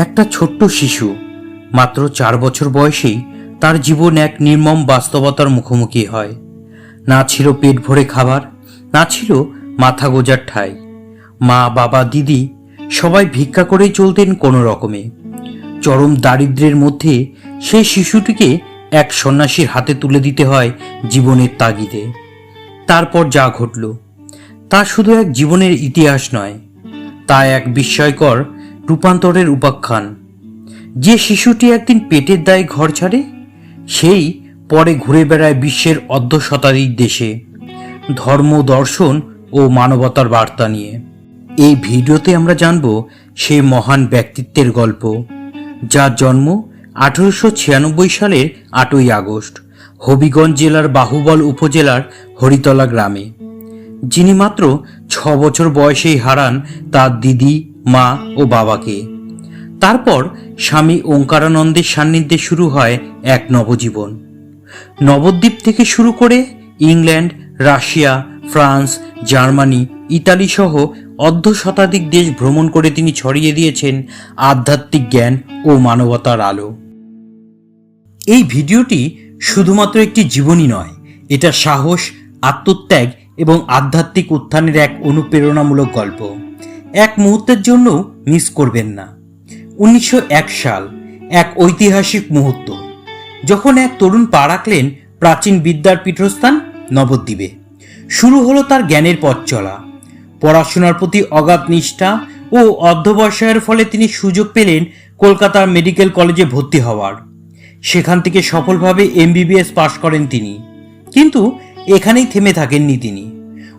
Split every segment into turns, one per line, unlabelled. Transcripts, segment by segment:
একটা ছোট্ট শিশু। মাত্র চার বছর বয়সেই তার জীবন এক নির্মম বাস্তবতার মুখোমুখি হয়। না ছিল পেট ভরে খাবার, না ছিল মাথা গোজার ঠাই। মা, বাবা, দিদি সবাই ভিক্ষা করেই চলতেন কোনো রকমে। চরম দারিদ্র্যের মধ্যে সেই শিশুটিকে এক সন্ন্যাসীর হাতে তুলে দিতে হয় জীবনের তাগিদে। তারপর যা ঘটল, তা শুধু এক জীবনের ইতিহাস নয়, তা এক বিস্ময়কর রূপান্তরের উপাখ্যান। যে শিশুটি একদিন পেটের দায়ে ঘর ছাড়ে, সেই পরে ঘুরে বেড়ায় বিশ্বের অর্ধ শতাধিক দেশে। ধর্ম, দর্শন ও মানবতার বার্তা নিয়ে। এই ভিডিওতে আমরা জানব সেই মহান ব্যক্তিত্বের গল্প, যার জন্ম আঠারোশো ছিয়ানব্বই সালের আটই আগস্ট, হবিগঞ্জ জেলার বাহুবল উপজেলার হরিতলা গ্রামে। যিনি মাত্র ছ বছর বয়সেই হারান তার দিদি মা ও বাবাকে। তারপর স্বামী ওঙ্কারানন্দের সান্নিধ্যে শুরু হয় এক নবজীবন। নবদ্বীপ থেকে শুরু করে England, Russia, France, Germany, Italy সহ অর্ধ শতাধিক দেশ ভ্রমণ করে তিনি ছড়িয়ে দিয়েছেন আধ্যাত্মিক জ্ঞান ও মানবতার আলো। এই ভিডিওটি শুধুমাত্র একটি জীবনী নয়, এটা সাহস, আত্মত্যাগ এবং আধ্যাত্মিক উত্থানের এক অনুপ্রেরণামূলক গল্প। এক মুহূর্তের জন্য মিস করবেন না। উনিশশো এক সাল, এক ঐতিহাসিক মুহূর্ত, যখন এক তরুণ পা রাখলেন প্রাচীন বিদ্যার পীঠস্থান নবদ্বীপে। শুরু হলো তার জ্ঞানের পথ চলা। পড়াশোনার প্রতি অগাধ নিষ্ঠা ও অধ্যবসায়ের ফলে তিনি সুযোগ পেলেন কলকাতার মেডিকেল কলেজে ভর্তি হওয়ার। সেখান থেকে সফলভাবে এমবিবিএস পাশ করেন তিনি। কিন্তু এখানেই থেমে থাকেননি তিনি।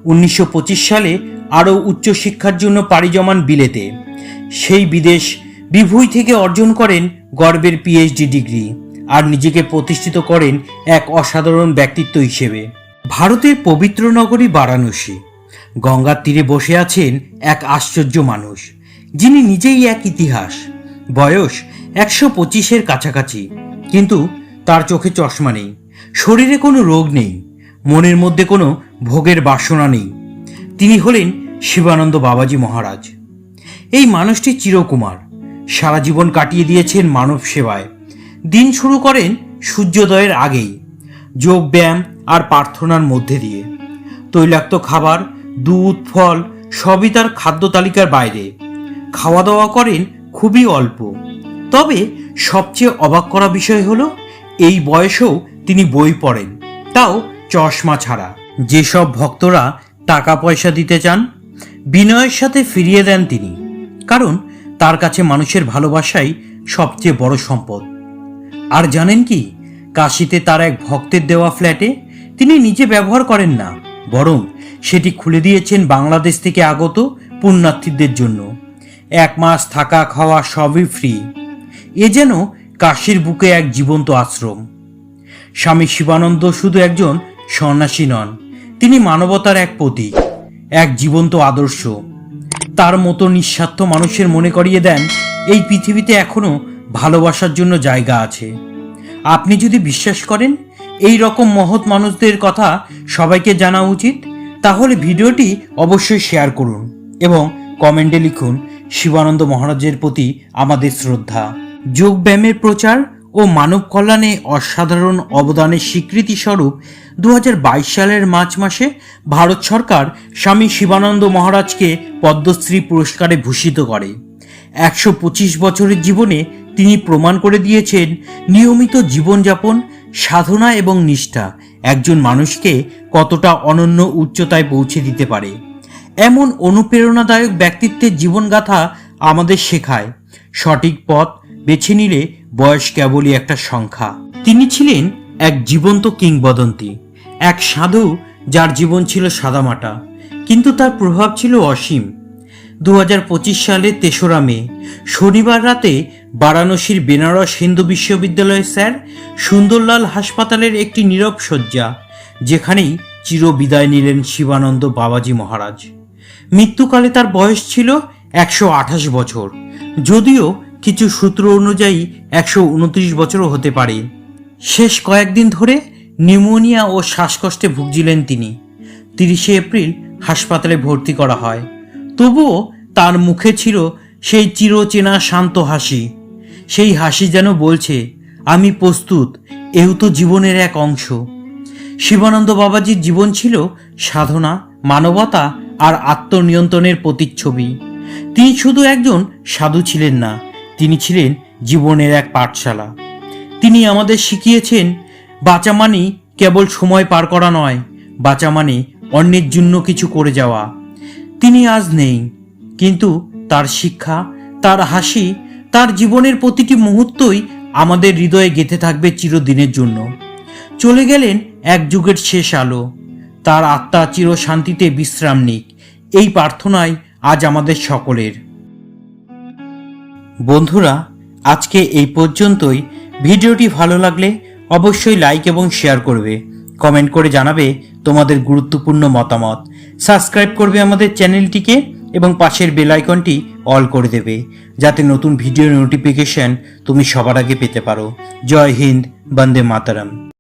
উনিশশো পঁচিশ সালে আরও উচ্চশিক্ষার জন্য পাড়ি জমান বিলেতে। সেই বিদেশ বিভুই থেকে অর্জন করেন গর্বের পিএইচডি ডিগ্রি আর নিজেকে প্রতিষ্ঠিত করেন এক অসাধারণ ব্যক্তিত্ব হিসেবে। ভারতের পবিত্র নগরী বারাণসী। গঙ্গার তীরে বসে আছেন এক আশ্চর্য মানুষ, যিনি নিজেই এক ইতিহাস। বয়স একশো পঁচিশের কাছাকাছি, কিন্তু তার চোখে চশমা নেই, শরীরে কোনো রোগ নেই, মনের মধ্যে কোনো ভোগের বাসনা নেই। তিনি হলেন শিবানন্দ বাবাজি মহারাজ। এই মানুষটি চিরকুমার। সারা জীবন কাটিয়ে দিয়েছেন মানব সেবায়। দিন শুরু করেন সূর্যোদয়ের আগেই, যোগ ব্যায়াম আর প্রার্থনার মধ্যে দিয়ে। তৈলাক্ত খাবার, দুধ, ফল সবই তার খাদ্য তালিকার বাইরে। খাওয়া দাওয়া করেন খুবই অল্প। তবে সবচেয়ে অবাক করা বিষয় হলো, এই বয়সেও তিনি বই পড়েন। তাও চশমা ছাড়া। যেসব ভক্তরা টাকা পয়সা দিতে চান বিনয়ের সাথে ফিরিয়ে দেন তিনি, কারণ তার কাছে মানুষের ভালোবাসাই সবচেয়ে বড় সম্পদ। আর জানেন কি, কাশিতে তার এক ভক্তের দেওয়া ফ্ল্যাটে তিনি নিজে ব্যবহার করেন না, বরং সেটি খুলে দিয়েছেন বাংলাদেশ থেকে আগত পুণ্যার্থীদের জন্য। এক মাস থাকা খাওয়া সবই ফ্রি। এ যেন কাশির বুকে এক জীবন্ত আশ্রম। স্বামী শিবানন্দ শুধু একজন সন্ন্যাসী নন, তিনি মানবতার এক প্রতীক। এক জীবন্ত আদর্শ। তার মতো নিঃস্বার্থ মানুষের মনে করিয়ে দেন, এই পৃথিবীতে এখনও ভালোবাসার জন্য জায়গা আছে। আপনি যদি বিশ্বাস করেন, এই রকম মহৎ মানুষদের কথা সবাইকে জানা উচিত, তাহলে ভিডিওটি অবশ্যই শেয়ার করুন এবং কমেন্টে লিখুন, শিবানন্দ মহারাজের প্রতি আমাদের শ্রদ্ধা। যোগব্যায়ামের প্রচার ও মানব কল্যাণে অসাধারণ অবদানের স্বীকৃতি স্বরূপ দু হাজার বাইশ সালের মার্চ মাসে ভারত সরকার স্বামী শিবানন্দ মহারাজকে পদ্মশ্রী পুরস্কারে ভূষিত করে। একশো পঁচিশ বছরের জীবনে তিনি প্রমাণ করে দিয়েছেন নিয়মিত জীবনযাপন, সাধনা এবং নিষ্ঠা একজন মানুষকে কতটা অনন্য উচ্চতায় পৌঁছে দিতে পারে। এমন অনুপ্রেরণাদায়ক ব্যক্তিত্বের জীবনগাথা আমাদের শেখায়। সঠিক পথ বেছে নিলে বয়স কেবলই একটা সংখ্যা। তিনি ছিলেন এক জীবন্ত কিংবদন্তি, এক সাধু যার জীবন ছিল সাদামাটা, কিন্তু তার প্রভাব ছিল অসীম। দু সালের তেসরা মে, শনিবার রাতে বারাণসীর বেনারস হিন্দু বিশ্ববিদ্যালয়ের স্যার সুন্দরলাল হাসপাতালের একটি নীরব শয্যা, যেখানেই চির বিদায় নিলেন শিবানন্দ বাবাজি মহারাজ। মৃত্যুকালে তার বয়স ছিল একশো আঠাশ বছর, যদিও কিছু সূত্র অনুযায়ী একশো উনত্রিশ বছরও হতে পারে। শেষ কয়েকদিন ধরে নিউমোনিয়া ও শ্বাসকষ্টে ভুগছিলেন তিনি। তিরিশে এপ্রিল হাসপাতালে ভর্তি করা হয়। তবুও তার মুখে ছিল সেই চিরচেনা শান্ত হাসি। সেই হাসি যেন বলছে, আমি প্রস্তুত, এও তো জীবনের এক অংশ। শিবানন্দ বাবাজির জীবন ছিল সাধনা, মানবতা আর আত্মনিয়ন্ত্রণের প্রতিচ্ছবি। তিনি শুধু একজন সাধু ছিলেন না, তিনি ছিলেন জীবনের এক পাঠশালা। তিনি আমাদের শিখিয়েছেন, বাঁচা মানে কেবল সময় পার করা নয়, বাঁচা মানে অন্যের জন্য কিছু করে যাওয়া। তিনি আজ নেই, কিন্তু তার শিক্ষা, তার হাসি, তার জীবনের প্রতিটি মুহূর্তই আমাদের হৃদয়ে গেঁথে থাকবে চিরদিনের জন্য। চলে গেলেন এক যুগের শেষ আলো। তার আত্মা চির শান্তিতে বিশ্রাম নিক, এই প্রার্থনাই আজ আমাদের সকলের। বন্ধুরা আজকে এই পর্যন্তই। ভিডিওটি ভালো লাগলে অবশ্যই লাইক এবং শেয়ার করবে। কমেন্ট করে জানাবে তোমাদের গুরুত্বপূর্ণ মতামত। সাবস্ক্রাইব করবে আমাদের চ্যানেলটিকে এবং পাশের বেল আইকনটি অল করে দেবে। যাতে নতুন ভিডিও নোটিফিকেশন তুমি সবার আগে পেতে পারো। জয় হিন্দ, বন্দে মাতারাম।